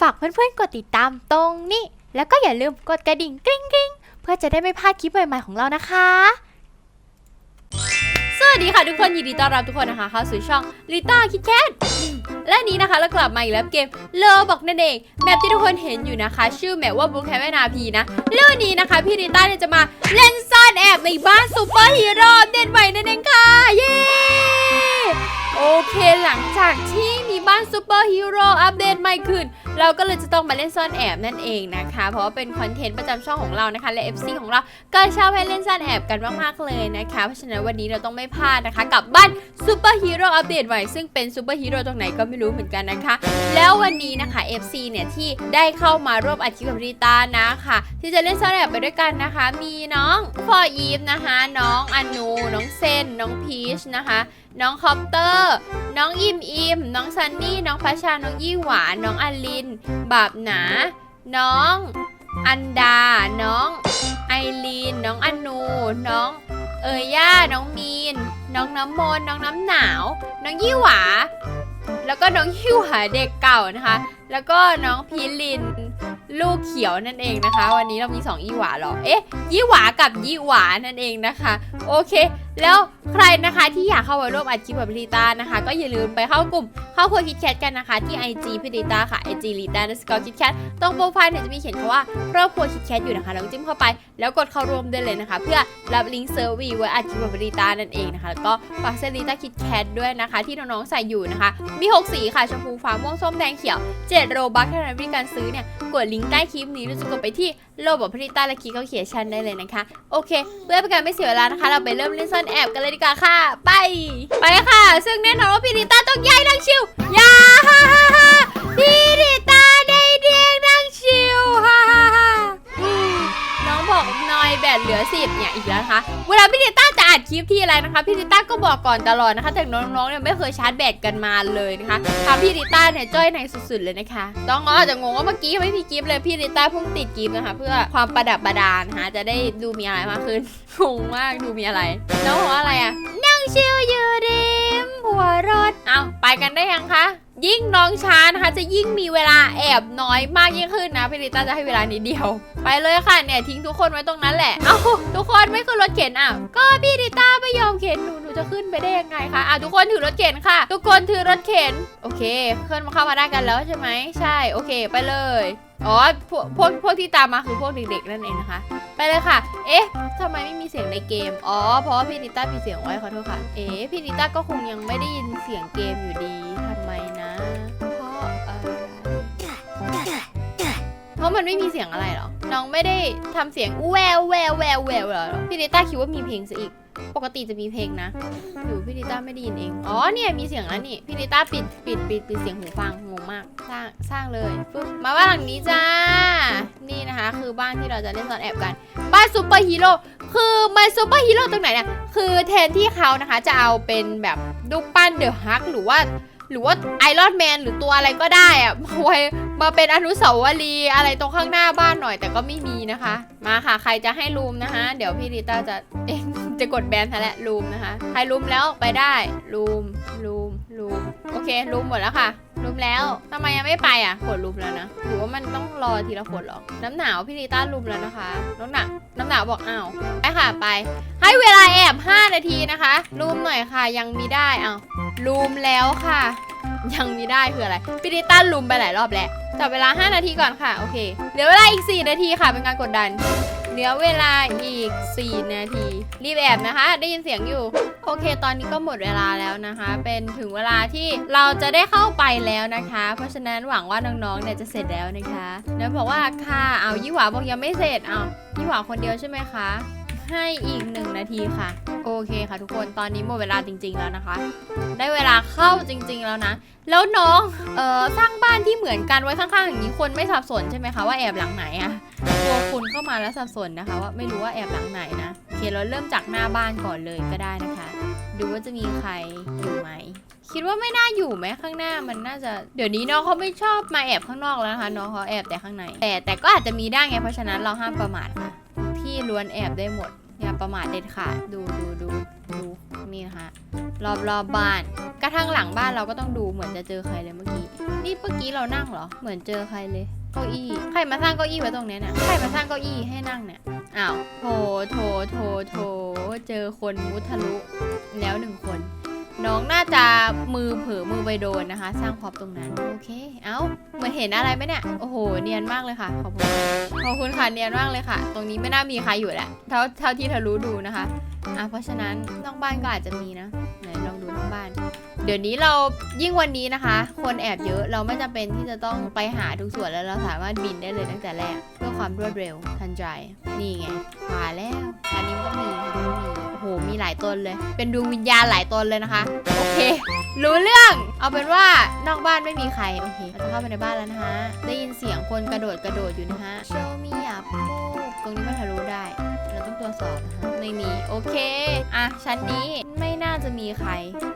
ฝากเพื่อนๆกดติดตามตรงนี้ แล้วก็อย่าลืมกดกระดิ่งกริ๊งกริ๊งเพื่อจะได้ไม่พลาดคลิปใหม่ๆของเรานะคะ สวัสดีค่ะทุกคนยินดีต้อนรับทุกคนนะคะเข้าสู่ช่องลิต้าคิดแคทและนี้นะคะเรากลับมาอีกแล้วเกมเลอบอกนั่นเองแมปที่ทุกคนเห็นอยู่นะคะ ชื่อแมปว่าบุ๊คแคมนาพีนะเรื่องนี้นะคะ พี่ลิต้าเนี่ยจะมาเล่นซ่อนแอบในบ้านซูเปอร์ฮีโร่เด่นใหม่นั่นเองค่ะเย้โอเคหลังจากที่ บ้านซูเปอร์ฮีโร่อัปเดตใหม่ขึ้น เราก็เลยจะต้องมาเล่นซ่อนแอบนั่นเองนะคะ เพราะว่าเป็นคอนเทนต์ประจำช่องของเรานะคะ และ FC ของเราก็ชอบให้เล่นซ่อนแอบกันมากๆเลยนะคะ เพราะฉะนั้นวันนี้เราต้องไม่พลาดนะคะ กับบ้านซูเปอร์ฮีโร่อัปเดตใหม่ซึ่งเป็นซูเปอร์ฮีโร่ตรงไหนก็ไม่รู้เหมือนกันนะคะ แล้ววันนี้นะคะ FC เนี่ยที่ได้เข้ามาร่วมอัดคลิปกับริตานะคะ ที่จะเล่นซ่อนแอบไปด้วยกันนะคะ มีน้องฟอร์อีฟนะคะ น้องอนูน้องเซนน้องพีชนะคะ น้องคอปเตอร์ น้องอิมอิมน้องซันนี่น้องพัชชา น้องยี่หวานน้องอลิน บาบหนา น้อง อันดา น้องไอรีน น้องอนู น้อง เอย่า น้องมีน น้องน้ำมน น้องน้ำหนาว น้องยี่หวา แล้วก็น้องยี่หวาเด็กเก่านะคะ แล้วก็น้องพีลิน ลูกเขียวนั่นเองนะคะ วันนี้เรามีสองยี่หวาหรอ เอ๊ะ ยี่หวากับยี่หวานั่นเองนะคะ โอเค แล้วใครนะคะที่อยากเข้ามาร่วมอัดคลิปกับลิต้านะคะ ก็อย่าลืมไปเข้ากลุ่มเข้าครัวคิดแคทกันนะคะ ที่ IG พี่ลิต้าค่ะ IG ลิต้า underscore คิดแคทตรงโปรไฟล์เนี่ยจะมีเขียนคำว่าครอบครัวคิดแคทอยู่นะคะล้วก็จิ้มเข้าไป แล้วกดเข้าร่วมได้เลยนะคะ เพื่อรับลิงก์เซอร์วีไว้อัดคลิปกับลิต้านั่นเองนะคะแล้วก็ฝากเซลิต้าคิดแคทด้วยนะคะ ที่น้องๆใส่อยู่นะคะ มี 6 สีค่ะชมพูฟ้าม่วงส้มแดงเขียว7โรบัคเท่านั้นวิธีการซื้อเนี่ย กดลิงก์ใต้คลิปนี้หรือจะกดไปที่โลบอกพริต้าและคีเขาเขียนชันได้เลยนะคะ โอเค เพื่อเป็นการไม่เสียเวลานะคะ เราไปเริ่มเล่นซ่อนแอบกันเลยดีกว่าค่ะ ไป ไปค่ะ ซึ่งแน่นอนว่าพี่ริต้าต้องย้ายดังชิวอย่าฮ่าฮ่าฮ่าพี่ริต้า น้องบอกนอยแบตเหลือสิบเนี่ยอีกแล้วนะคะ เวลาพี่ริต้าจะอัดคลิปที่อะไรนะคะพี่ริต้าก็บอกก่อนตลอดนะคะ แต่น้องๆเนี่ยไม่เคยชาร์จแบตกันมาเลยนะคะทำพี่ริต้าเนี่ยจ้อยในสุดๆเลยนะคะต้องอาจจะงงว่าเมื่อกี้ไม่มีกิฟเลยพี่ริต้าเพิ่งติดกิฟนะคะ เพื่อความประดับประดานะคะจะได้ดูมีอะไรมากขึ้นงงมากดูมีอะไรน้องบอกว่าอะไรอะนั่งชิลอยู่ริมหัวรถเอาไปกันได้ยังคะ ยิ่งน้องช้านะคะจะยิ่งมีเวลาแอบน้อยมากยิ่งขึ้นนะพี่ริต้าจะให้เวลานิดเดียว ไปเลยค่ะเนี่ยทิ้งทุกคนไว้ตรงนั้นแหละ เอาทุกคนไม่ขึ้นรถเข็นอะ ก็พี่ริต้าไม่ยอมเข็นหนูหนูจะขึ้นไปได้ยังไงคะอะทุกคนถือรถเข็นค่ะ ทุกคนถือรถเข็น โอเคขึ้นมาเข้ามาได้กันแล้วใช่ไหมใช่โอเค ไปเลยอ๋อพวกพวกพวกที่ตามมาคือพวกเด็กๆนั่นเองนะคะ ไปเลยค่ะ เอ๊ะทำไมไม่มีเสียงในเกม อ๋อ เพราะพี่นิต้าปิดเสียงไว้ขอโทษค่ะ เอ๊ะพี่นิต้าก็คงยังไม่ได้ยินเสียงเกมอยู่ดีทำไม เพราะอะไรเพราะมันไม่มีเสียงอะไรเหรอ น้องไม่ได้ทำเสียงแววแววแววแววเหรอ พี่นิต้าคิดว่ามีเพลงซะอีก ปกติจะมีเพลงนะหรือพี่นิต้าไม่ได้ยินเอง อ๋อเนี่ยมีเสียงแล้วนี่พี่นิต้าปิดปิดปิดปิดเสียงหูฟังงงมาก สร้างสร้างเลยปึ๊บมาบ้านหลังนี้จ้า นี่นะคะ คือบ้านที่เราจะเล่นซ่อนแอบกัน บ้านซูเปอร์ฮีโร่ คือมันซูเปอร์ฮีโร่ตรงไหนเนี่ย คือแทนที่เขานะคะจะเอาเป็นแบบรูปปั้นเดอะฮักหรือว่า หรือว่าไอรอนแมนหรือตัวอะไรก็ได้อะมาไว้มาเป็นอนุสาวรีย์อะไรตรงข้างหน้าบ้านหน่อยแต่ก็ไม่มีนะคะ มาค่ะใครจะให้รูมนะคะ เดี๋ยวพี่ดิต้าจะเองจะกดแบนซะและรูมนะคะ ใครรูมแล้วไปได้รูมรูมรูมโอเครูมหมดแล้วค่ะ มแล้วทำไมยังไม่ไปอะกดรูมแล้วนะหรือว่ามันต้องรอทีละคนหรอ น้ำหนาวพี่ริต้ารูมแล้วนะคะ น้ำหนาวน้ำหนาวบอกอ้าวไปค่ะไป ให้เวลาแอบ 5 นาทีนะคะรูมหน่อยค่ะยังมีได้อ้าวรูมแล้วค่ะ ยังมีได้คืออะไรพี่ริต้ารูมไปหลายรอบแล้วจับเวลา 5 นาทีก่อนค่ะโอเคเหลือเวลาอีก 4 นาทีค่ะเป็นการกดดันเหลือเวลาอีก 4 นาที รีบแอบนะคะ ได้ยินเสียงอยู่ โอเค ตอนนี้ก็หมดเวลาแล้วนะคะ เป็นถึงเวลาที่เราจะได้เข้าไปแล้วนะคะ เพราะฉะนั้นหวังว่าน้องๆเนี่ยจะเสร็จแล้วนะคะแล้วบอกว่าค่ะเอายี่หวาบอกยังไม่เสร็จเอายี่หวาคนเดียวใช่ไหมคะ ให้อีกหนึ่งนาทีค่ะ โอเคค่ะทุกคนตอนนี้หมดเวลาจริง ๆ แล้วนะคะ ได้เวลาเข้าจริง ๆ แล้วนะ แล้วน้องเอ่อสร้างบ้านที่เหมือนกันไว้ข้างๆอย่างนี้คนไม่สับสนใช่ไหมคะว่าแอบหลังไหนอะกลัวคุณเข้ามาแล้วสับสนนะคะ ว่าไม่รู้ว่าแอบหลังไหนนะโอเคเราเริ่มจากหน้าบ้านก่อนเลยก็ได้นะคะ ดูว่าจะมีใครอยู่ไหมคิดว่าไม่น่าอยู่ไหมข้างหน้ามันน่าจะเดี๋ยวนี้น้องเขาไม่ชอบมาแอบข้างนอกแล้วนะคะน้องเขาแอบแต่ข้างในแต่แต่ก็อาจจะมีได้ไงเพราะฉะนั้นเราห้ามประมาทค่ะ ล้วนแอบได้หมด อย่าประมาทเด็ดขาดดูดูดูดูนี่นะคะรอบรอบบ้านกระทั่งหลังบ้านเราก็ต้องดูเหมือนจะเจอใครเลยเมื่อกี้นี่เมื่อกี้เรานั่งเหรอ เหมือนเจอใครเลยเก้าอี้ใครมาสร้างเก้าอี้ไว้ตรงนี้เนี่ยใครมาสร้างเก้าอี้ให้นั่งเนี่ยอ้าวโถโถโถโถเจอคนมุทะลุแล้วหนึ่งคน น้องน่าจะมือเผลอมือไปโดนนะคะ สร้างพร็อพตรงนั้น โอเค เอ้าเหมือนเห็นอะไรไหมเนี่ย โอ้โห เนียนมากเลยค่ะ ขอบคุณ ขอบคุณค่ะ เนียนมากเลยค่ะ ตรงนี้ไม่น่ามีใครอยู่แหละ เท่าเท่าที่เธอรู้ดูนะคะ อะ เพราะฉะนั้นนอกบ้านก็อาจจะมีนะ ไหนลองดูนอกบ้าน เดี๋ยวนี้เรายิ่งวันนี้นะคะ คนแอบเยอะ เราไม่จำเป็นที่จะต้องไปหาทุกส่วนแล้ว เราสามารถบินได้เลยตั้งแต่แรก เพื่อความรวดเร็วทันใจ นี่ไง มาแล้วอันนี้ก็มีอันนี้ก็มี มีหลายตนเลย เป็นดวงวิญญาณหลายตนเลยนะคะ โอเค รู้เรื่อง เอาเป็นว่านอกบ้านไม่มีใคร โอเค เราจะเข้าไปในบ้านแล้วนะคะ ได้ยินเสียงคนกระโดดกระโดดอยู่นะคะ Show me up ตรงนี้มันทะลุได้ เราต้องตรวจสอบนะคะไม่มี โอเค อะ ชั้นนี้ ไม่น่าจะมีใคร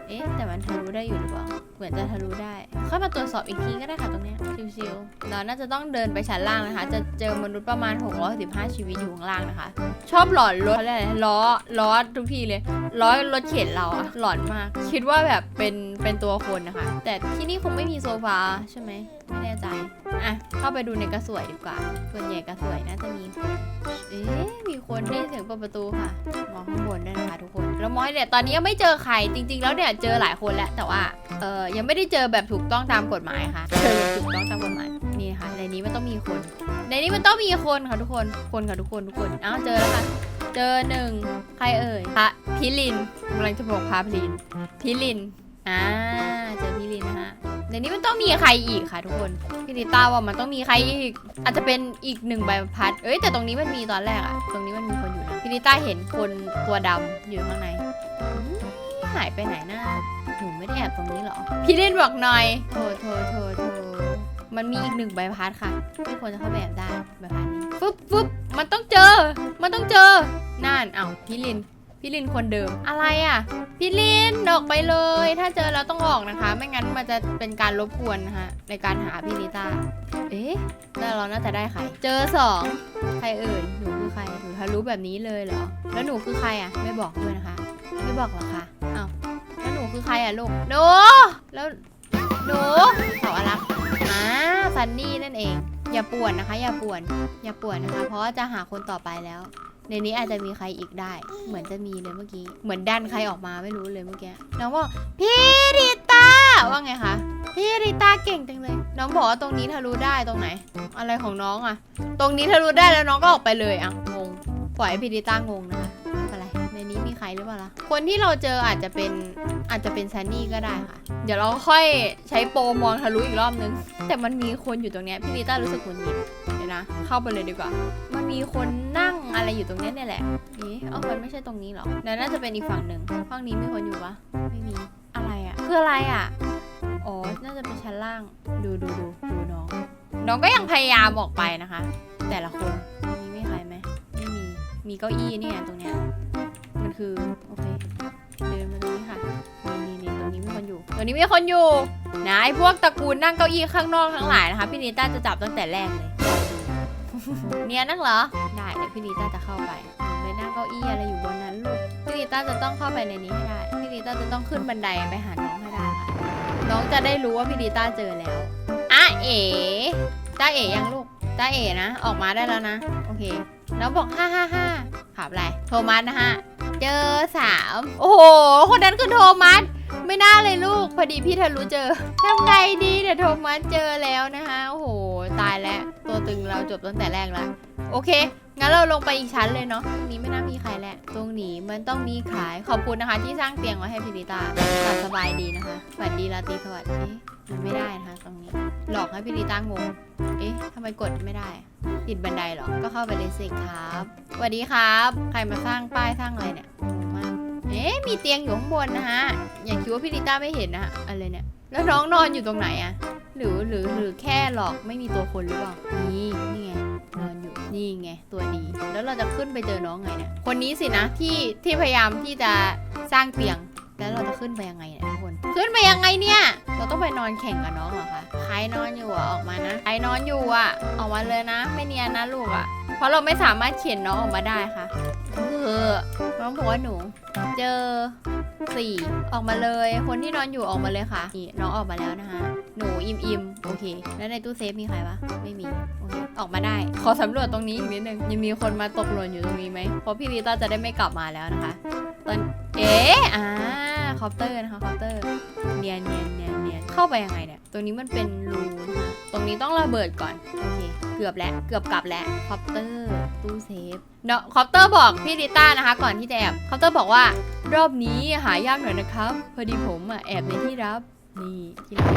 เอ๊ะ แต่มันทะลุได้อยู่หรือเปล่า เหมือนจะทะลุได้ค่อยมาตรวจสอบอีกทีก็ได้ค่ะตรงเนี้ยชิวๆเราน่าจะต้องเดินไปชั้นล่างนะคะ จะเจอมนุษย์ประมาณ 615 ชีวิตอยู่ข้างล่างนะคะ ชอบหลอนรถเขาเรียกอะไรล้อ ล้อทุกทีเลย ล้อรถเข็นเราอะหลอนมาก คิดว่าแบบเป็นเป็นตัวคนนะคะ แต่ที่นี่คงไม่มีโซฟาใช่ไหมไม่แน่ใจ อะ เข้าไปดูในกระสวยดีกว่า ส่วนใหญ่กระสวยน่าจะมีเอ๊ะมีคนได้เสียงเปิดประตูค่ะ มองข้างบนด้นะคะทุกคน แล้วมอยเนี่ยตอนนี้ยังไม่เจอใครจริง ๆ แล้วเนี่ยเจอหลายคนแล้วแต่ว่าเออยังไม่ได้เจอแบบถูกต้องตามกฎหมายค่ะเจอแบบถูกต้องตามกฎหมายนี่ค่ะในนี้มันต้องมีคน ในนี้มันต้องมีคนค่ะทุกคนคนค่ะทุกคนทุกคนอ้าวเจอแล้วค่ะเจอหนึ่งใครเอ่ยพระพิลินกำลังจะบอกพระพิลินพิลินอ่า เจอพิลินนะคะในนี้มันต้องมีใครอีกค่ะ ทุกคนพี่ลิต้าว่ามันต้องมีใครอีก อาจจะเป็นอีกหนึ่งใบพัด เอ้ยแต่ตรงนี้มันมีตอนแรกอะตรงนี้มันมีคนอยู่นะพี่ลิต้าเห็นคนตัวดำอยู่ข้างในหายไปไหนน้าหนูไม่ได้แอบตรงนี้หรอ พี่ลินบอกหน่อยโทรโทรโทรโทรมันมีอีกหนึ่งใบพัดค่ะที่ควรจะเข้าแอบได้ใบพัดนี้ฟึบฟึบมันต้องเจอ มันต้องเจอนั่นเอ้าพี่ลิน พี่ลินคนเดิมอะไรอะ พี่ลินออกไปเลย ถ้าเจอแล้วต้องออกนะคะ ไม่งั้นมันจะเป็นการรบกวนนะคะในการหาพี่ลิต้าเอ๊ะแล้วเราน่าจะได้ใคร เจอสองใครเอ่ยหนูคือใครหนูทะลุแบบนี้เลยเหรอแล้วหนูคือใครอะ ไม่บอกด้วยนะคะ ไม่บอกหรอคะอ้าวแล้วหนูคือใครอะลูกหนูแล้วหนูเสาอลักอ่าซันนี่นั่นเอง อย่าป่วนนะคะ อย่าป่วน อย่าป่วนนะคะ เพราะว่าจะหาคนต่อไปแล้ว ในนี้อาจจะมีใครอีกได้ เหมือนจะมีเลยเมื่อกี้ เหมือนดันใครออกมาไม่รู้เลยเมื่อกี้ น้องบอกพี่ริต้าว่าไงคะ พี่ริต้าเก่งจังเลย น้องบอกว่าตรงนี้ทะลุได้ตรงไหน อะไรของน้องอะตรงนี้ทะลุได้แล้วน้องก็ออกไปเลยอะงง ปล่อยให้พี่ริต้างงนะคะไม่เป็นไร ในนี้มีใครหรือเปล่าล่ะ คนที่เราเจออาจจะเป็นอาจจะเป็นแซนนี่ก็ได้ค่ะ เดี๋ยวเราค่อยใช้โปรมองทะลุอีกรอบนึง แต่มันมีคนอยู่ตรงเนี้ยพี่ริต้ารู้สึกหงุดหงิดเดี๋ยวนะ เข้าไปเลยดีกว่า มันมีคนนั่ง อะไรอยู่ตรงเนี้ยเนี่ยแหละเอ๊ะเอามันไม่ใช่ตรงนี้หรอนั่นน่าจะเป็นอีกฝั่งหนึ่งฝั่งนี้มีคนอยู่ปะไม่มีอะไรอะคืออะไรอะอ๋อ น่าจะเป็นชั้นล่าง ดูดูดูดูน้อง น้องก็ยังพยายามออกไปนะคะ แต่ละคนมีไม่ใครไหมไม่มี มีเก้าอี้เนี่ยตรงเนี้ย มันคือ โอเค เดินมาตรงนี้ค่ะ นี่นี่นี่ตรงนี้มีคนอยู่ ตรงนี้มีคนอยู่ นะไอ้พวกตระกูลนั่งเก้าอี้ข้างนอกทั้งหลายนะคะ พี่นิต้าจะจับตั้งแต่แรกเลย เนียนนักเหรอ ได้เดี๋ยวพี่นิต้าจะเข้าไปไปนั่งเก้าอี้อะไรอยู่บนนั้นลูก พี่นิต้าจะต้องเข้าไปในนี้ให้ได้ พี่นิต้าจะต้องขึ้นบันไดไปหาน้องให้ได้ค่ะ น้องจะได้รู้ว่าพี่นิต้าเจอแล้วอะเอ๋จ้าเอ๋ยังลูกจ้าเอ๋นะ ออกมาได้แล้วนะ โอเค แล้วบอกห้าห้าห้าขับอะไร โทมัสนะฮะ เจอสามโอ้โห คนนั้นคือโทมัสไม่น่าเลยลูก พอดีพี่ทะลุเจอทำไงดีเนี่ยโทมัสเจอแล้วนะคะ โอ้โห ตายแล้ว ตัวตึงเราจบตั้งแต่แรกแล้ว โอเค งั้นเราลงไปอีกชั้นเลยเนาะ ตรงนี้ไม่น่ามีใครแหละตรงนี้มันต้องมีขาย ขอบคุณนะคะ ที่สร้างเตียงไว้ให้พิริตาหลับสบายดีนะคะสวัสดีราตรีสวัสดีมันไม่ได้นะคะตรงนี้ หลอกให้พิริตางง เอ๊ะทำไมกดไม่ได้ ติดบันไดเหรอ ก็เข้าไปเลยสิครับสวัสดีครับ ใครมาสร้างป้ายสร้างอะไรเนี่ยงงมากเอ๊ะมีเตียงอยู่ข้างบนนะฮะ อย่าคิดว่าพี่ลิตาไม่เห็นนะฮะอะไรเนี่ย แล้วน้องนอนอยู่ตรงไหนอะหรือหรือหรือแค่หลอกไม่มีตัวคนหรือเปล่านี่นี่ไงนอนอยู่นี่ไงตัวดี แล้วเราจะขึ้นไปเจอน้องไงเนี่ยคนนี้สินะที่ที่พยายามที่จะสร้างเตียงแล้วเราจะขึ้นไปยังไงเนี่ยทุกคน ขึ้นไปยังไงเนี่ย เราต้องไปนอนแข่งกับน้องเหรอคะ ใครนอนอยู่อะออกมานะ ใครนอนอยู่อะออกมาเลยนะ ไม่เนียนนะลูกอะเพราะเราไม่สามารถเขียนน้องออกมาได้ค่ะ เออน้องบอกว่าหนู เจอ สี่ออกมาเลย คนที่นอนอยู่ออกมาเลยค่ะ นี่น้องออกมาแล้วนะคะ หนูอิมอิมโอเค แล้วในตู้เซฟมีใครปะไม่มี โอเค ออกมาได้ ขอสำรวจตรงนี้อีกนิดนึง ยังมีคนมาตกหล่นอยู่ตรงนี้ไหมเพราะพี่ลีต้าจะได้ไม่กลับมาแล้วนะคะ ตอน เอ๊ะอ่าคอปเตอร์นะคะคอปเตอร์ เนียนเนียนเนียน เข้าไปยังไงเนี่ยตรงนี้มันเป็นรูนะตรงนี้ต้องระเบิดก่อน โอเค เกือบแล้ว เกือบกลับแล้ว คอปเตอร์ ตู้เซฟ เนาะ คอปเตอร์บอกพี่ลิต้านะคะ ก่อนที่จะแอบ คอปเตอร์บอกว่ารอบนี้หายากหน่อยนะครับ พอดีผมอะแอบในที่รับ นี่ที่รับ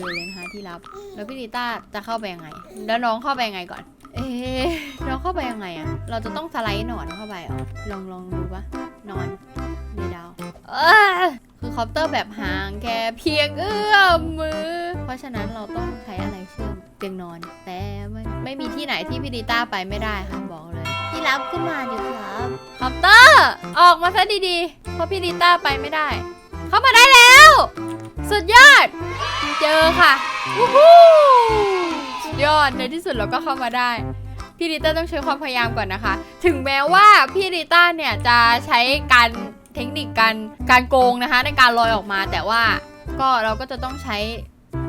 เลยนะคะที่รับ แล้วพี่ลิต้าจะเข้าไปยังไง แล้วน้องเข้าไปยังไงก่อน เอ๊ะน้องเข้าไปยังไงอะเราจะต้องสไลด์หนอนเข้าไปเหรอลองลองดูปะนอน คือคอปเตอร์แบบห่างแค่เพียงเอื้อมมือ เพราะฉะนั้นเราต้องใช้อะไรเชื่อมเตียงนอน แต่ไม่ไม่มีที่ไหนที่พี่ดิต้าไปไม่ได้ค่ะบอกเลยพี่รับขึ้นมาดิครับคอปเตอร์ ออกมาซะดีๆ เพราะพี่ดิต้าไปไม่ได้ เข้ามาได้แล้ว สุดยอด เจอค่ะวู้ฮู้สุดยอดในที่สุดเราก็เข้ามาได้พี่ริต้าต้องใช้ความพยายามก่อนนะคะ ถึงแม้ว่าพี่ริต้าเนี่ยจะใช้การ เทคนิคการการโกงนะคะ ในการลอยออกมา แต่ว่าก็เราก็จะต้องใช้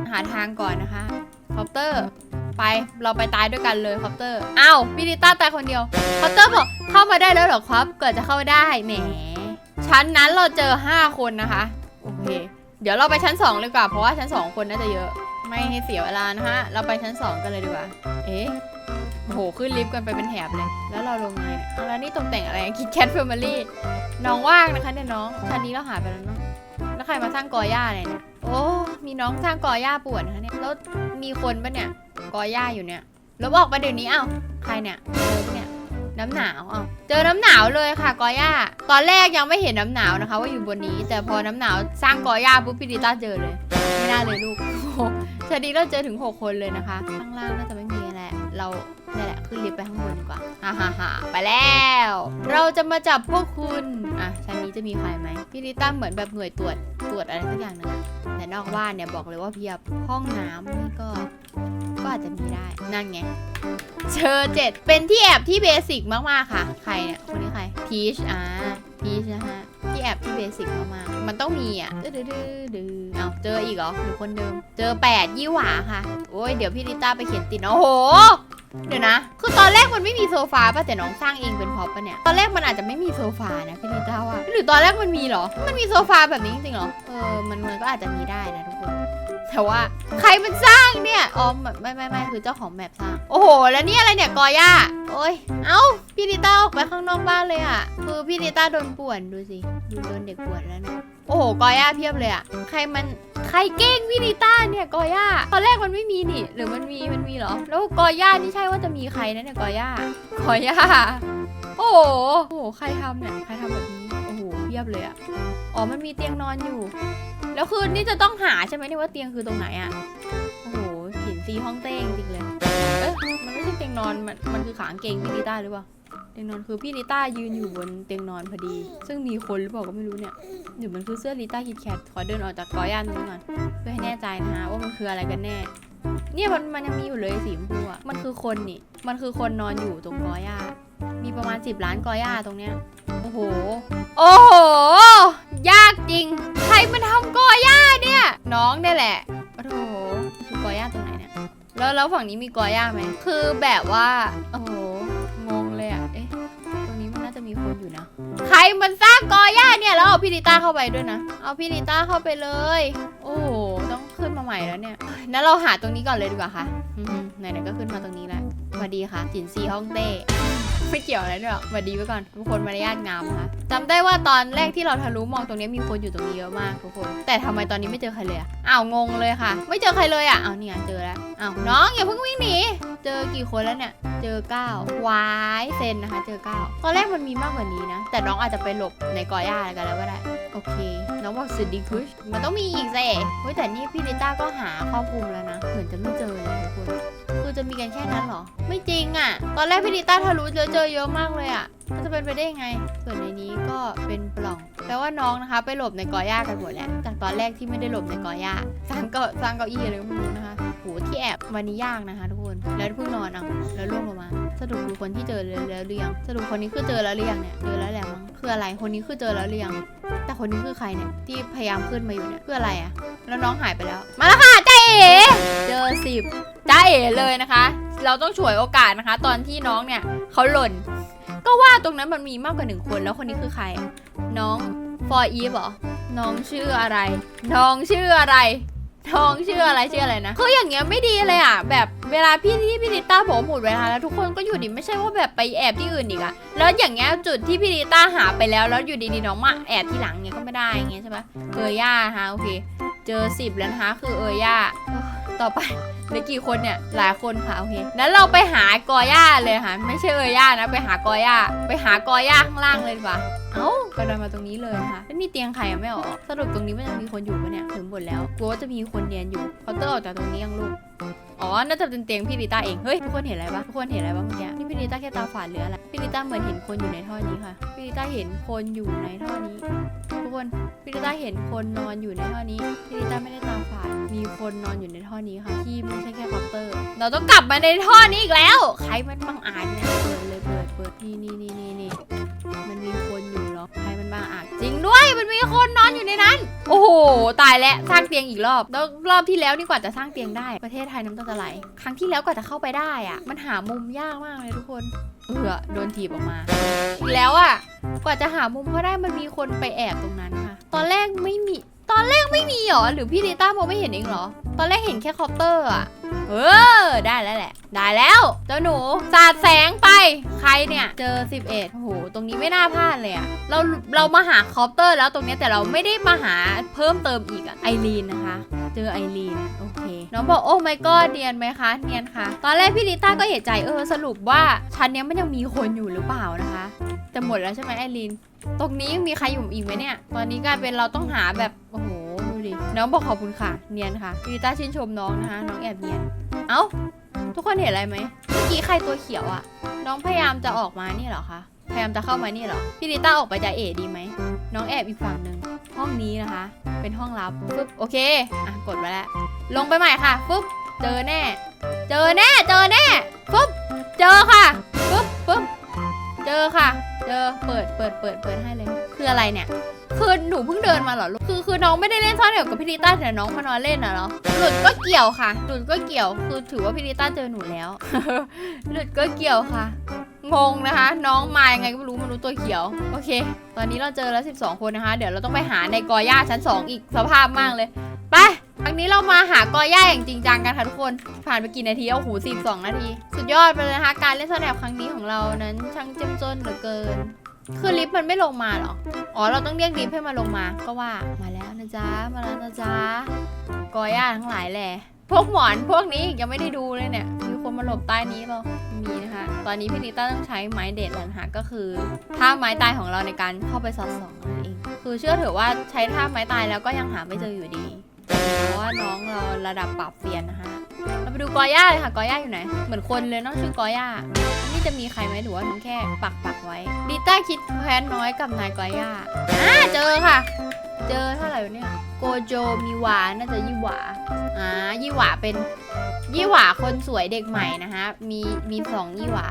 หาทางก่อนนะคะคอปเตอร์ ไปเราไปตายด้วยกันเลยคอปเตอร์อ้าวพี่ริต้าตายคนเดียวคอปเตอร์บอกเข้ามาได้แล้วเหรอครับเกิดจะเข้าได้แหมชั้นนั้นเราเจอ 5 คนนะคะโอเค เดี๋ยวเราไปชั้น 2 เลยกว่าเพราะว่าชั้น 2 คนน่าจะเยอะ ไม่ให้เสียเวลานะฮะ เราไปชั้น2กันเลยดีกว่า เอ๊ะโห ขึ้นลิฟต์กันไปเป็นแถบเลย แล้วเราลงไงเอาแล้วนี่ตกแต่งอะไรคิดแคทเฟมิลี่ น้องว่างนะคะเนี่ยน้อง ชั้นนี้เราหายไปแล้วเนาะ แล้วใครมาสร้างกอหญ้าอะไรเนี่ย โอ้ มีน้องสร้างกอหญ้าปวนนะคะเนี่ย แล้วมีคนปะเนี่ย กอหญ้าอยู่เนี่ยลบออกไปเดี๋ยวนี้เอ้า ใครเนี่ยเจอปะเนี่ย น้ำหนาวเอ้าเจอน้ำหนาวเลยค่ะกอหญ้า ตอนแรกยังไม่เห็นน้ำหนาวนะคะ ว่าอยู่บนนี้ แต่พอน้ำหนาวสร้างกอหญ้าปุ๊บพี่ดิต้าเจอเลย ไม่น่าเลยลูก อ้โหชาดีเราเจอถึง 6 คนเลยนะคะ ข้างล่างน่าจะไม่มีแหละเราเนี่ยแหละขึ้นลิฟต์ไปข้างบนดีกว่าฮ่าฮ่าฮ่าไปแล้ว เราจะมาจับพวกคุณอะชั้นนี้จะมีใครไหมพี่ลิต้าเหมือนแบบหน่วยตรวจตรวจอะไรสักอย่างหนึงอะแต่นอกบ้านเนี่ยบอกเลยว่าเพียบห้องน้ำนี่ก็ ก็อาจจะมีได้ นั่นไงเชอเจ็ดเป็นที่แอบที่เบสิกมากๆค่ะ ใครเนี่ย คนนี้ใคร พีช อ่า พีชนะฮะ ที่แอบที่เบสิกมากๆ มันต้องมีอะดื้อดื้อดื้อดื้อเอาเจออีกเหรอหรือคนเดิม เจอแปดยี่หวาค่ะ โอ้ย เดี๋ยวพี่ลิต้าไปเขียนติดนะโอ้โห เดี๋ยวนะ คือตอนแรกมันไม่มีโซฟาป่ะแต่น้องสร้างเองเป็นพ็อปป่ะเนี่ย ตอนแรกมันอาจจะไม่มีโซฟานะพี่ลิต้าว่าหรือตอนแรกมันมีเหรอ มันมีโซฟาแบบนี้จริงๆเหรอ เออ มันมันก็อาจจะมีได้นะทุกคน แต่ว่าใครมันสร้างเนี่ย อ๋อ ไม่ไม่ไม่คือเจ้าของแมปสร้าง โอ้โห แล้วนี่อะไรเนี่ยกอย่าโอ้ย เอ้า พี่ลิต้าออกไปข้างนอกบ้านเลยอะ คือพี่ลิต้าโดนป่วนดูสิ ดูโดนเด็กป่วนแล้วนี่ย โอ้โหกอย่าเพียบเลยอะใครมันใครเก้งพี่ลิต้าเนี่ยกอย่าตอนแรกมันไม่มีนี่ หรือมันมีมันมีเหรอ แล้วกอย่านี่ใช่ว่าจะมีใครนะเนี่ยกอย่ากอย่าโอ้โหโอ้โหใครทำเนี่ยใครทำแบบนี้โอ้โหเพียบเลยอะอ๋อมันมีเตียงนอนอยู่ แล้วคือนี่จะต้องหาใช่ไหมเนี่ยว่าเตียงคือตรงไหนอะโอ้โหหินซีห้องเต้งจริงเลยเอ๊ะมันไม่ใช่เตียงนอนมันมันคือขางเกงพี่ลิต้าหรือเปล่า เตียงนอนคือพี่ลิต้ายืนอยู่บนเตียงนอนพอดี ซึ่งมีคนหรือเปล่าก็ไม่รู้เนี่ยหรือมันคือเสื้อลิต้าคิดแคทขอเดินออกจากกอย่านตรงนี้ก่อนเพื่อให้แน่ใจนะฮะว่ามันคืออะไรกันแน่ เนี่ยมันมันยังมีอยู่เลยสีชมพูอะมันคือคนนี่ มันคือคนนอนอยู่ตรงกอย่ามีประมาณ 10 ล้านกอย่าตรงเนี้ยโอ้โห โอ้โห ยากจริง ใครมันทำกอย่าเนี่ย น้องเนี่ยแหละโอ้โหคือกอย่าตรงไหนเนี่ยแล้วแล้วฝั่งนี้มีกอย่าไหมคือแบบว่าโอ้โห ครมันสร้างกอย่าเนี่ยแล้วเอาพี่ลิต้าเข้าไปด้วยนะ เอาพี่ลิต้าเข้าไปเลย โอ้โหต้องขึ้นมาใหม่แล้วเนี่ยงั้นเราหาตรงนี้ก่อนเลยดีกว่าค่ะไหนๆก็ขึ้นมาตรงนี้แล้วสวัสดีค่ะจินซีฮ่องเต้ ไม่เกี่ยวอะไรด้วยหรอกสวัสดีไว้ก่อนทุกคนมารยาทงามนะคะจำได้ว่าตอนแรกที่เราทะลุมองตรงนี้มีคนอยู่ตรงนี้เยอะมากทุกคน แต่ทำไมตอนนี้ไม่เจอใครเลยอะอ้าวงงเลยค่ะ ไม่เจอใครเลยอะอ้าวเนี่ยเจอแล้วอ้าวน้องอย่าเพิ่งวิ่งหนีเจอกี่คนแล้วเนี่ยเจอ9วายเซนนะคะ เจอ9ตอนแรกมันมีมากกว่านี้นะ แต่น้องอาจจะไปหลบในกอหญ้าอะไรกันแล้วก็ได้โอเค น้องบอกสุดดีคุชมันต้องมีอีกสิเฮ้ยแต่นี่พี่ลิต้าก็หาครอบคลุมแล้วนะ เหมือนจะไม่เจอเลยทุกคน คือจะมีกันแค่นั้นเหรอ ไม่จริงอะ่ะ ตอนแรกพี่ลิต้าทะลุเจอเจอเยอะมากเลยอะ่ะมันจะเป็นไปได้ยังไง ส่วนในนี้ก็เป็นปล่อง แปลว่าน้องนะคะ ไปหลบในกอหญ้ากันหมดแล้ว จากตอนแรกที่ไม่ได้หลบในกอหญ้าสร้างเก็สร้างเก้าอี้อะไรก็ไม่รู้นะคะโหที่แอบวันนี้ยากนะคะทุกคน แล้วเพิ่งนอนเอาแล้วล่วงลงมา สรุปคือคนที่เจอแล้วหรือยัง สรุปคนนี้คือเจอแล้วหรือยังเนี่ย เจอแล้วแหละมั้ง คืออะไร คนนี้คือเจอแล้วหรือยัง แต่คนนี้คือใครเนี่ย ที่พยายามขึ้นมาอยู่เนี่ยคืออะไรอะ แล้วน้องหายไปแล้ว มาแล้วค่ะจ้า เอ๋เจอสิบจ้าเอ๋เลยนะคะ เราต้องฉวยโอกาสนะคะ ตอนที่น้องเนี่ยเขาหล่น ก็ว่าตรงนั้นมันมีมากกว่าหนึ่งคนแล้วคนนี้คือใคร น้องฟอร์อีฟเหรอ น้องชื่ออะไร น้องชื่ออะไรน้องชื่ออะไรชื่ออะไรนะคืออย่างเงี้ยไม่ดีเลยอะ แบบเวลาพี่ที่พี่ดิต้าบอกว่าหมดเวลาแล้วทุกคนก็อยู่ดิไม่ใช่ว่าแบบไปแอบที่อื่นอีกอะแล้วอย่างเงี้ยจุดที่พี่ดิต้าหาไปแล้วแล้วอยู่ดีๆน้องมาแอบที่หลังเงี้ยก็ไม่ได้เงี้ยใช่ปะเออย่าฮะโอเค เจอสิบแล้วนะคะคือเออย่าเอ้อต่อไปเหลือกี่คนเนี่ยหลายคนค่ะโอเคนั้นเราไปหากอย่าเลยค่ะไม่ใช่เออย่านะไปหากอย่าไปหากอย่าข้างล่างเลยดีกว่า เอ้ากระโดดมาตรงนี้เลยค่ะแล้วมีเตียงใครอะไม่ออกสรุปตรงนี้มันยังมีคนอยู่ปะเนี่ยถึงหมดแล้วกลัวว่าจะมีคนเรียนอยู่เคาเตอร์ออกจากตรงนี้ยังลูกอ๋อ น่าจะเป็นเตียงพี่ลิต้าเอง เฮ้ย ทุกคนเห็นอะไรปะทุกคนเห็นอะไรปะเมื่อกี้ นี่พี่ลิต้าแค่ตาฝาดหรืออะไร พี่ลิต้าเหมือนเห็นคนอยู่ในท่อนี้ค่ะ พี่ลิต้าเห็นคนอยู่ในท่อนี้ ทุกคน พี่ลิต้าเห็นคนนอนอยู่ในท่อนี้ พี่ลิต้าไม่ได้ คนนอนอยู่ในท่อนี้ค่ะ ที่ไม่ใช่แค่เคาน์เตอร์ เราต้องกลับมาในท่อนี้อีกแล้ว ใครมันบังอาจเนี่ยเปิดเลยเปิดเปิดนี่นี่นี่นี่นี่มันมีคนอยู่เหรอใครมันบ้าอะจริงด้วยมันมีคนนอนอยู่ในนั้น โอ้โหตายแล้วสร้างเตียงอีกรอบแล้วรอบที่แล้วนี่กว่าจะสร้างเตียงได้ประเทศไทยน้ำตาจะไหลครั้งที่แล้วกว่าจะเข้าไปได้อะ มันหามุมยากมากเลยทุกคนเออโดนถีบออกมาอีกแล้วอะกว่าจะหามุมเขาได้มันมีคนไปแอบตรงนั้นค่ะ ตอนแรกไม่มี ตอนแรกไม่มีเหรอ หรือพี่ดิต้ามองไม่เห็นเองเหรอ ตอนแรกเห็นแค่คอปเตอร์อะเออ ได้แล้วแหละ ได้แล้วเจ้าหนู สาดแสงไป ใครเนี่ย เจอ 11โอ้โห ตรงนี้ไม่น่าพลาดเลยอะเรา เรามาหาคอปเตอร์แล้วตรงนี้แต่เราไม่ได้มาหาเพิ่มเติมอีกอะไอรีนนะคะ เจอไอรีน โอเค น้องบอกโอ้ไม่ก็เนียนไหมคะ เนียนค่ะ ตอนแรกพี่ดิต้าก็เห็นใจ เออ สรุปว่าชั้นเนี้ยมันยังมีคนอยู่หรือเปล่านะคะ แต่หมดแล้วใช่ไหมไอรีน ตรงนี้ยังมีใครอยู่อีกไหมเนี่ย ตอนนี้กลายเป็นเราต้องหาแบบ โอ้โห ดูดิ น้องบอกขอบคุณค่ะ เนียนค่ะพีดิต้าชื่นชมน้องนะคะ น้องแอบเนียน เอ้า ทุกคนเห็นอะไรไหมเมื่อกี้ใครตัวเขียวอะน้องพยายามจะออกมานี่เหรอคะ พยายามจะเข้ามานี่เหรอ พี่ลิต้าออกไปจะเอดีไหม น้องแอบอีกฝั่งหนึ่ง ห้องนี้นะคะ เป็นห้องลับปุ๊บ โอเค อะ กดมาแล้ว ลงไปใหม่ค่ะปุ๊บ เจอแน่ เจอแน่ เจอแน่ปุ๊บ เจอค่ะปุ๊บปุ๊บเจอค่ะ เจอเปิดเปิดเปิดเปิดให้เลย คืออะไรเนี่ย คือหนูเพิ่งเดินมาเหรอลูกคือคือน้องไม่ได้เล่นซ่อนแอบกับพี่ลิต้าแต่น้องมานอนเล่นน่ะเหรอหลุดก็เกี่ยวค่ะ หลุดก็เกี่ยว คือถือว่าพี่ลิต้าเจอหนูแล้ว หลุดก็เกี่ยวค่ะงงนะคะ น้องมายังไงก็ไม่รู้ไมันรู้ตัวเขียว โอเค ตอนนี้เราเจอแล้ว 12 คนนะคะ เดี๋ยวเราต้องไปหาในกอย่าชั้น 2 อีกสภาพมากเลย ไป ครั้งนี้เรามาหากอย่าอย่างจริงจังกันค่ะทุกคน ผ่านไปกี่นาทีโอ้โห42นาที สุดยอดไปเลยนะคะ การเล่นซ่อนแอบครั้งนี้ของเรานั้น ช่างเจ้มจนเหลือเกิน คือลิฟต์มันไม่ลงมาหรอ อ๋อ เราต้องเรียกลิฟต์ให้มาลงมา ก็ว่ามาแล้วนะจ๊ะ มาแล้วนะจ๊ะ กอย่าทั้งหลายแหละ พวกหมอนพวกนี้ยังไม่ได้ดูเลยเนี่ย มีคนมาหลบใต้นี้เปล่าม่มีนะคะ ตอนนี้พี่นิต้าต้องใช้ไม้เด็ดแล้วนะคะก็คือท่าไม้ตายของเราในการเข้าไปสอดส่องนั่นเอง คือเชื่อเถอะว่าใช้ท่าไม้ตายแล้วก็ยังหาไม่เจออยู่ดี เพราะว่าน้องเราระดับปราบเซียนนะคะเราไปดูกอย่าเลยค่ะกอย่าอยู่ไหน เหมือนคนเลยเนาะชื่อกอย่า นี่จะมีใครไหมหรือว่าน้องแค่ปักปักไว้ดิต้าคิดแค้นน้อยกับนายกอย่าอ่าเจอค่ะ เจอเท่าไหร่เนี่ยโกโจมีหวาน่าจะยี่หวาอ่ายี่หวาเป็นยี่หวาคนสวยเด็กใหม่นะคะมีมีสองยี่หวา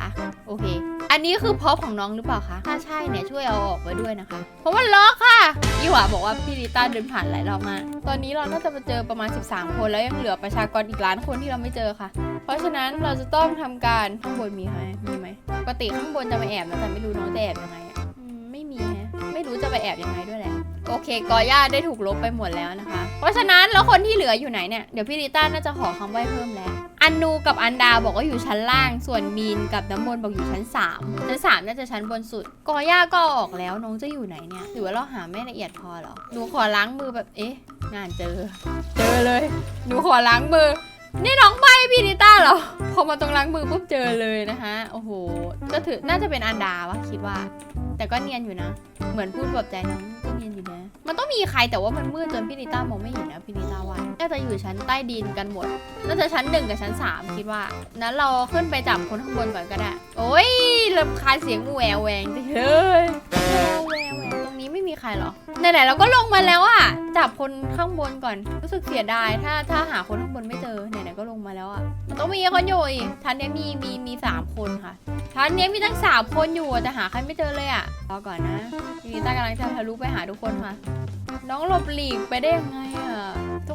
โอเค อันนี้คือพอของน้องหรือเปล่าคะ ถ้าใช่เนี่ยช่วยเอาออกไว้ด้วยนะคะ เพราะว่าล็อกค่ะยี่หวาบอกว่าพี่ลิต้าเดินผ่านหลายรอบมาก ตอนนี้เราน่าจะมาเจอประมาณ 13 คนแล้วยังเหลือประชากรอีกล้านคนที่เราไม่เจอค่ะ เพราะฉะนั้นเราจะต้องทำการข้างบนมีไหมมีไหมปกติข้างบนจะมาแอบนะแต่ไม่รู้น้องจะแอบยังไงอะอืมไม่มีฮะไม่รู้จะไปแอบยังไงด้วยแหละโอเคกอย่าได้ถูกลบไปหมดแล้วนะคะ เพราะฉะนั้นแล้วคนที่เหลืออยู่ไหนเนี่ยเดี๋ยวพี่ลิต้าน่าจะขอคำใบ้เพิ่มแล้ว อันนูกับอันดาบอกว่าอยู่ชั้นล่าง ส่วนมีนกับน้ำมนต์บอกอยู่ชั้น3ชั้น3น่าจะชั้นบนสุด กอย่าก็ออกแล้วน้องจะอยู่ไหนเนี่ย หรือว่าเราหาไม่ละเอียดพอหรอ หนูขอล้างมือแบบ เอ๊ะ งานเจอ เจอเลย หนูขอล้างมือ นี่น้องใบพี่นิต้าเหรอ พอมาตรงล้างมือปุ๊บเจอเลยนะคะ โอ้โห ก็ถือ น่าจะเป็นอันดาวะคิดว่า แต่ก็เนียนอยู่นะ เหมือนพูดแบบใจน้อง นียนอยู่นะ มันต้องมีใครแต่ว่ามันมืดจนพี่นิต้ามองไม่เห็นนะพี่นิต้าว่าน่าจะอยู่ชั้นใต้ดินกันหมด น่าจะชั้นหนึ่งกับชั้นสามคิดว่า นั้นเราขึ้นไปจับคนข้างบนก่อนก็ได้ โอ้ยรำคาญเสียงแหววแหวงจังเลยแหววแหววแหวงตรงนี้ ไม่มีใครหรอ ไหนๆเราก็ลงมาแล้วอะจับคนข้างบนก่อน รู้สึกเสียดาย ถ้าถ้าหาคนข้างบนไม่เจอ ไหนๆก็ลงมาแล้วอะมันต้องมีคนอยู่อีกทันเนี้ยมีมีมีสามคนค่ะทันเนี้ยมีตั้งสามคนอยู่แต่หาใครไม่เจอเลยอะรอก่อนนะทีนี้ตากำลังจะทะลุไปหาทุกคนค่ะ น้องหลบหลีกไปได้ยังไงอะ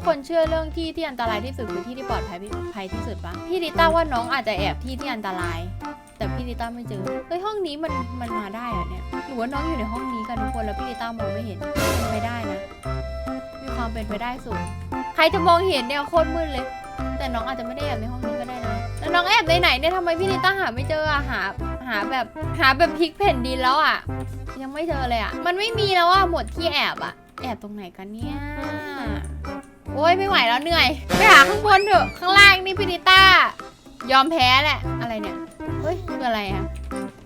คนเชื่อเรื่องที่ที่อันตรายที่สุดคือที่ที่ปลอดภัยภัยที่สุดปะพี่ลิต้าว่าน้องอาจจะแอบที่ที่อันตราย แต่พี่ลิต้าไม่เจอเฮ้ยห้องนี้มันมันมาได้เหรอเนี่ยหรือว่าน้องอยู่ในห้องนี้กันทุกคนแล้วพี่ลิต้ามองไม่เห็นเป็นไปได้นะมีความเป็นไปได้สูงใครจะมองเห็นเนี่ยโคตรมืดเลย แต่น้องอาจจะไม่ได้แอบในห้องนี้ก็ได้นะแล้วน้องแอบในไหนเนี่ยทำไมพี่ลิต้าหาไม่เจออะหาหาแบบหาแบบพลิกแผ่นดินแล้วอะยังไม่เจอเลยอะมันไม่มีแล้วอะหมดที่แอบอะแอบตรงไหนกันเนี่ย โอ้ยไม่ไหวแล้วเหนื่อย ไปหาข้างบนเถอะ ข้างล่างนี่พี่ลิต้ายอมแพ้แหละ อะไรเนี่ย เฮ้ยคืออะไรอะ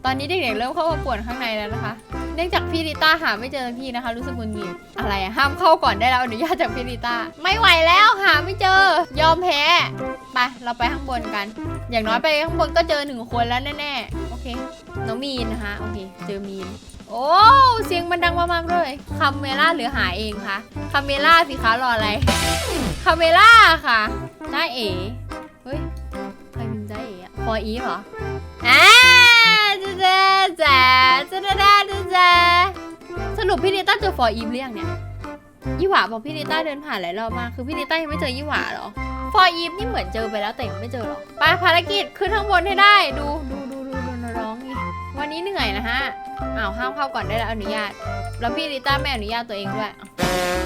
ตอนนี้เด็กๆเริ่มเข้ามาป่วนข้างในแล้วนะคะ เนื่องจากพี่ลิต้าหาไม่เจอพี่นะคะ รู้สึกมึนงิดอะไรอะห้ามเข้าก่อนได้แล้วอนุญาตจากพี่ลิต้า ไม่ไหวแล้วหาไม่เจอ ยอมแพ้ ไปเราไปข้างบนกัน อย่างน้อยไปข้างบนก็เจอหนึ่งคนแล้วแน่ๆ โอเค น้องมีนนะคะ โอเค เจอมีน โอ้เสียงมันดังมากๆเลยคาเมล่าหรือหาเองคะคาเมล่าสิคะรออะไรคาเมล่าค่ะจ้าเอ๋เฮ้ยใครพิมพ์จ้าเอ๋อะฟออีเหรออ่าจ้าจ้าจ้าจ้าจ้าจ้าสรุปพี่นิต้าเจอฟออีฟหรือยังเนี่ยยี่หวาบอกพี่นิต้าเดินผ่านหลายรอบมากคือพี่นิต้ายังไม่เจอยี่หวาหรอฟออีฟนี่เหมือนเจอไปแล้วแต่ยังไม่เจอหรอไปภารกิจขึ้นข้างบนให้ได้ดูดูดู วันนี้เหนื่อยนะฮะอ้าวห้ามเข้าก่อนได้แล้วอนุญาต แล้วพี่ลิต้าไม่อนุญาตตัวเองด้วย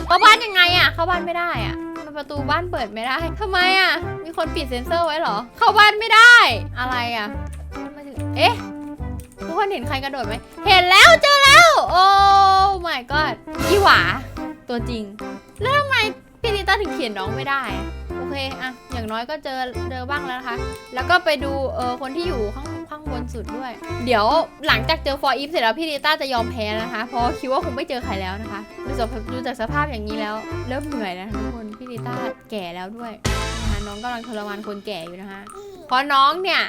เข้าบ้านยังไงอะเข้าบ้านไม่ได้อะมันประตูบ้านเปิดไม่ได้ทำไมอะมีคนปิดเซ็นเซอร์ไว้เหรอ เข้าบ้านไม่ได้ อะไรอะมาถึงเอ๊ะทุกคนเห็นใครกระโดดไหมเห็นแล้วเจอแล้ว โอ้ my god ยี่หวาตัวจริง แล้วทำไม พี่ลิต้าถึงเขียนน้องไม่ได้อะโอเคอะอย่างน้อยก็เจอเจอบ้างแล้วนะคะ แล้วก็ไปดูเออคนที่อยู่ข้างข้างบนสุดด้วย เดี๋ยวหลังจากเจอฟอร์อีฟเสร็จแล้วพี่ลิต้าจะยอมแพ้นะคะ เพราะคิดว่าคงไม่เจอใครแล้วนะคะดูจากดูจากสภาพอย่างนี้แล้ว เริ่มเหนื่อยแล้วทุกคนพี่ลิต้าแก่แล้วด้วยนะคะน้องกำลังทรมานคนแก่อยู่นะคะเพราะน้องเนี่ย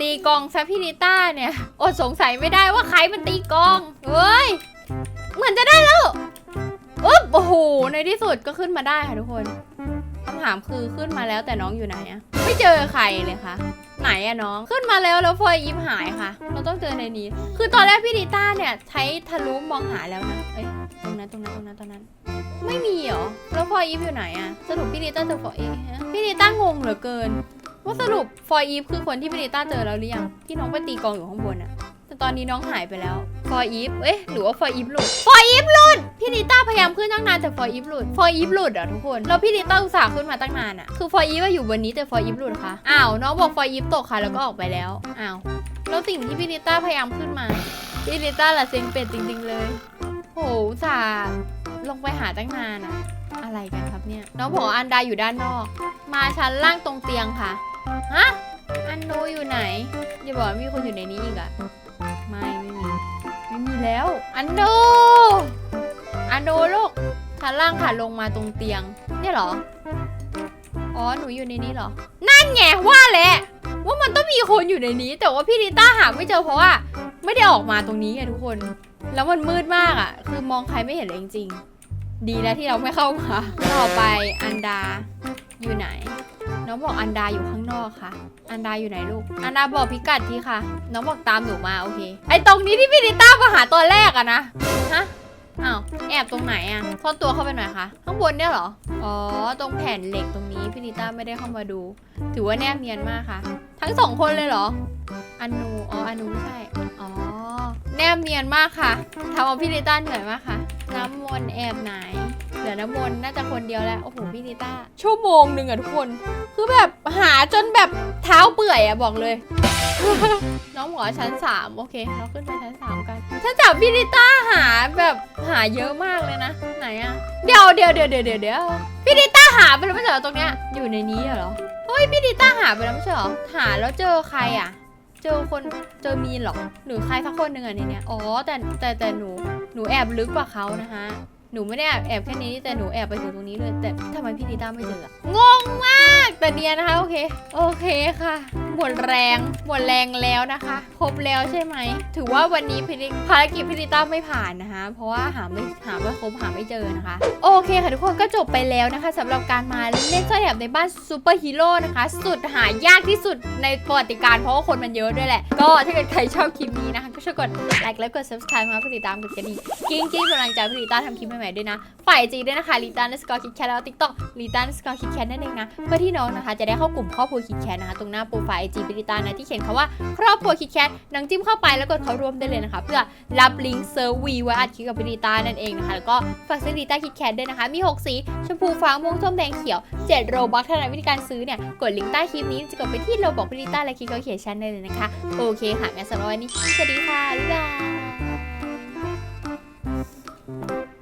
ตีกองซะพี่ลิต้าเนี่ยอดสงสัยไม่ได้ว่าใครมันตีกองเฮ้ยเหมือนจะได้แล้ว อุ๊บโอ้โหในที่สุดก็ขึ้นมาได้ค่ะทุกคนคำถามคือขึ้นมาแล้วแต่น้องอยู่ไหนอะไม่เจอใครเลยค่ะ ไหนอะน้องขึ้นมาแล้วแล้วฟอยยิ้มหายค่ะ เราต้องเจอในนี้ คือตอนแรกพี่ดิต้าเนี่ยใช้ทะลุมองหาแล้วนะเอ้ยตรงนั้นตรงนั้นตรงนั้นตรงนั้น ไม่มีเหรอแล้วฟอยยิ้มอยู่ไหนอะสรุปพี่ดิต้าเจอฟอยฮะพี่ดิต้างงเหลือเกิน ว่าสรุปฟอยอีฟคือคนที่พี่ดิต้าเจอแล้วหรือยังที่น้องไปตีกองอยู่ข้างบนอะ ตอนนี้น้องหายไปแล้วฟอยอีฟเอ๊ะหรือว่าฟอยอีฟหลุดฟอยอีฟหลุด พี่ดิต้าพยายามขึ้นตั้งนานแต่ฟอยอีฟหลุดฟอยอีฟหลุดอะทุกคน แล้วพี่ดิต้าอุตส่าห์ขึ้นมาตั้งนานอะ คือฟอยอีฟอยู่บนนี้แต่ฟอยอีฟหลุดค่ะ อ้าว น้องบอกฟอยอีฟตกค่ะแล้วก็ออกไปแล้ว อ้าว แล้วสิ่งที่พี่ดิต้าพยายามขึ้นมา พี่ดิต้าละเซ็งเป็ดจริง ๆ เลย โหอุตส่าห์ลงไปหาตั้งนานอะ อะไรกันครับเนี่ย น้องบอกอันดาอยู่ด้านนอก มาชั้นล่างตรงเตียงค่ะ ฮะ อันโนอยู่ไหน อย่าบอกว่ามีคนอยู่ในนี้อีกอะ ไม่ไม่มี ไม่มีแล้ว อันโนอันโนลูกชั้นล่างค่ะลงมาตรงเตียง เนี่ยเหรอ อ๋อ หนูอยู่ในนี้เหรอ นั่นไงว่าแหละ ว่ามันต้องมีคนอยู่ในนี้ แต่ว่าพี่ลิต้าหาไม่เจอเพราะว่า ไม่ได้ออกมาตรงนี้ไงทุกคน แล้วมันมืดมากอะ คือมองใครไม่เห็นเลยจริงๆ ดีแล้วที่เราไม่เข้ามา ต่อไปอันดาอยู่ไหน น้องบอกอันดาอยู่ข้างนอกค่ะ อันดาอยู่ไหนลูก อันดาบอกพิกัดทีค่ะ น้องบอกตามหนูมาโอเค ไอตรงนี้ที่พี่ดิต้ามาหาตอนแรกอะนะ ฮะ อ้าวแอบตรงไหนอะซ่อนตัวเข้าไปหน่อยค่ะ ข้างบนเนี่ยเหรอ อ๋อ ตรงแผ่นเหล็กตรงนี้พี่ดิต้าไม่ได้เข้ามาดู ถือว่าแนบเนียนมากค่ะ ทั้งสองคนเลยเหรอ อันนู อ๋อ อันนูไม่ใช่ อ๋อ แนบเนียนมากค่ะทำเอาพี่ดิต้าเหนื่อยมากค่ะ น้ำมนต์แอบไหนเหลือน้ำมนต์น่าจะคนเดียวแล้ว โอ้โห พี่ดิต้า ชั่วโมงหนึ่งอะทุกคน คือแบบหาจนแบบเท้าเปื่อยอะบอกเลย น้องหมอชั้นสามโอเค เราขึ้นไปชั้นสามกันชั้นสามพี่ดิต้าหาแบบหาเยอะมากเลยนะ ไหนอะเดี๋ยวเดี๋ยวเดี๋ยวเดี๋ยวเดี๋ยวพี่ดิต้าหาไปแล้วไม่ใช่เหรอตรงเนี้ยอยู่ในนี้เหรอเฮ้ยพี่ดิต้าหาไปแล้วไม่ใช่เหรอหาแล้วเจอใครอะ เจอคนเจอมีนหรอหรือใครสักคนหนึ่งอะในเนี้ยอ๋อแต่แต่แต่หนูหนูแอบลึกกว่าเขานะคะ หนูไม่ได้แอบแอบแค่นี้แต่หนูแอบไปถึงตรงนี้เลย แต่ทำไมพี่นิต้าไม่เจออะงงมากแต่เนียนนะคะโอเคโอเคค่ะหมดแรงหมดแรงแล้วนะคะครบแล้วใช่ไหมถือว่าวันนี้พีภารกิจพิธีต้าไม่ผ่านนะคะ เพราะว่าหาไม่หาไม่ครบหาไม่เจอนะคะ โอเคค่ะทุกคนก็จบไปแล้วนะคะสำหรับการมาเล่นซ่อนแอบในบ้านซูเปอร์ฮีโร่นะคะ สุดหายากที่สุดในประวัติการเพราะว่าคนมันเยอะด้วยแหละ ก็ถ้าเกิดใครชอบคลิปนี้นะคะก็ช่วยกดไลค์และกด subscribe มาเพื่อติดตามกดกระดิ่งกิ้งกิ้งกำลังใจพิธีต้าทำคลิปใหม่ๆด้วยนะฝ่ายจีด้วยนะคะลีตันสกอร์คิดแคทแล้วติ๊กต็อกลีตันสกอร์คิดแคทนั่นเองนะเพื่อที่น้องนะคะจะได้เข้ากลุ่มครอบครัวคิดแคทนะคะตรงหน้าโปรไฟล์ไอจีพิริตานะที่เขียนคำว่าครอบครัวคิดแคทน้องจิ้มเข้าไปแล้วกดเข้าร่วมได้เลยนะคะ เพื่อรับลิงก์เซอร์วีไว้อัดคลิปกับพิริตานั่นเองนะคะแล้วก็ฝากซื้อลีตาคิดแคทด้วยนะคะมี 6 สีชมพูฟ้าม่วงส้มแดงเขียว7โรบัคเท่านั้นวิธีการซื้อเนี่ยกดลิงก์ใต้คลิปนี้จะกดไปที่โรบอกพิริตาและคลิกเขาเขียนชั้นได้เลยนะคะโอเคค่ะงั้นสำหรับวันนี้สวัสดีค่ะบ๊ายบาย